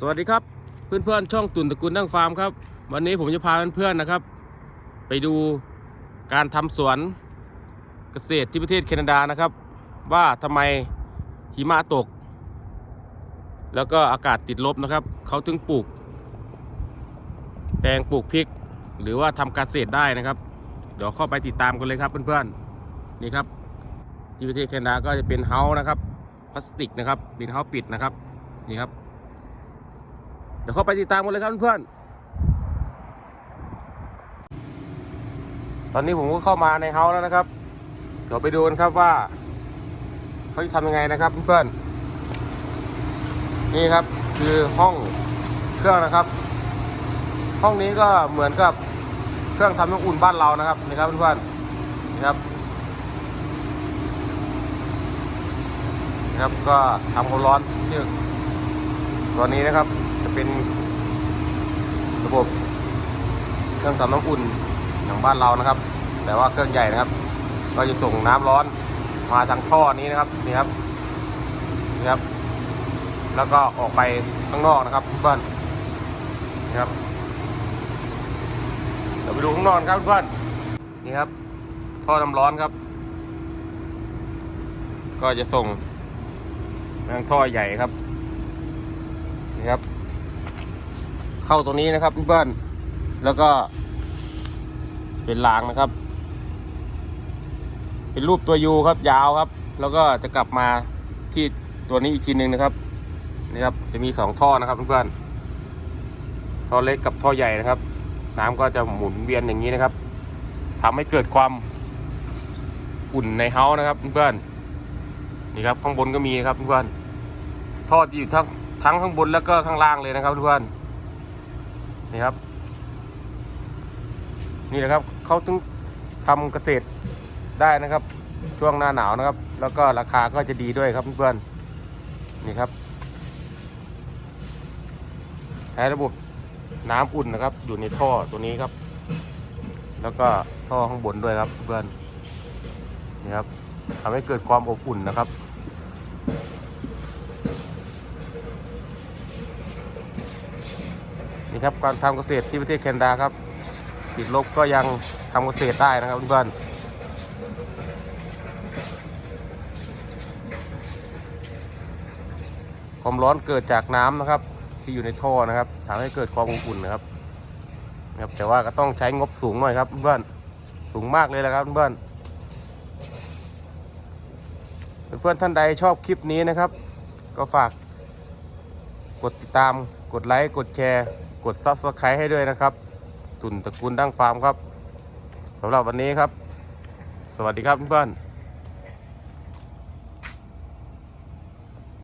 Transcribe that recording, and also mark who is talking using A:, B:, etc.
A: สวัสดีครับเพื่อนๆช่องตุนตระกูลนั่งฟาร์มครับ วันนี้ผมจะพาเพื่อนๆนะครับ ไปดูการทำสวนเกษตรที่ประเทศแคนาดานะครับ ว่าทำไมหิมะตก แล้วก็อากาศติดลบนะครับ เขาถึงปลูก แปลงปลูกพริก หรือว่าทำการเกษตรได้นะครับ เดี๋ยวเข้าไปติดตามกันเลยครับเพื่อนๆนี่ครับที่ประเทศแคนาดาก็จะเป็นเฮาส์นะครับพลาสติกนะครับเป็นเฮาส์ปิดนะครับนี่ครับ ดี๋ยวเข้าไปติดตามกันเลยครับเพื่อนตอนนี้ผมก็เข้ามาในเฮาแล้วนะครับ เดี๋ยวไปดูกันครับว่า เขาจะทำยังไงนะครับเพื่อนนี่ครับคือห้องเครื่องนะครับ ห้องนี้ก็เหมือนกับเครื่องทำน้ำอุ่นบ้านเรานะครับนี่ครับเพื่อนๆนี่ครับนี่ครับก็ทำความร้อนที่ตัวนี้นะครับ จะเป็นระบบเครื่องทำน้ำอุ่นอย่างบ้านเรานะครับ แต่ว่าเครื่องใหญ่นะครับ ก็จะส่งน้ำร้อนมาทางท่อนี้นะครับนี่ครับนี่ครับ แล้วก็ออกไปข้างนอกนะครับเพื่อนนี่ครับเดี๋ยวไปดูข้างนอกครับเพื่อนนี่ครับ ท่อน้ำร้อนครับ ก็จะส่งทางท่อใหญ่ครับนี่ครับ เข้าตรงนี้นะครับเพื่อนแล้วก็ เป็นรางนะครับ เป็นรูปตัวยูครับ ยาวครับ แล้วก็จะกลับมาที่ตัวนี้อีกทีหนึ่งนะครับนี่ครับจะมีสองท่อนะครับเพื่อนท่อเล็กกับท่อใหญ่นะครับ น้ำก็จะหมุนเวียนอย่างนี้นะครับทำให้เกิดความอุ่นในเฮาส์นะครับเพื่อนนี่ครับข้างบนก็มีครับเพื่อนท่อที่อยู่ทั้งทั้งข้างบนแล้วก็ข้างล่างเลยนะครับเพื่อน นี่ครับ นี่นะครับเขาถึงทำเกษตรได้นะครับ ช่วงหน้าหนาวนะครับ แล้วก็ราคาก็จะดีด้วยครับเพื่อนๆนี่ครับใช้ระบบน้ำอุ่นนะครับ อยู่ในท่อตัวนี้ครับ แล้วก็ท่อข้างบนด้วยครับเพื่อนนี่ครับทำให้เกิดความอบอุ่นนะครับ นี่ครับการทำเกษตรที่ประเทศแคนาดาครับ ติดลบก็ยังทำเกษตรได้นะครับเพื่อนความร้อนเกิดจากน้ำนะครับ ที่อยู่ในท่อนะครับทำให้เกิดความอบอุ่นนะครับครับแต่ว่าก็ต้องใช้งบสูงหน่อยครับเพื่อนสูงมากเลยนะครับเพื่อนเพื่อนท่านใดชอบคลิปนี้นะครับ ก็ฝากกดติดตาม กดไลค์ กดแชร์ กดซับสไครต์ให้ด้วยนะครับ ตุนตระกูลดั้งฟาร์มครับสำหรับวันนี้ครับ สวัสดีครับเพื่อน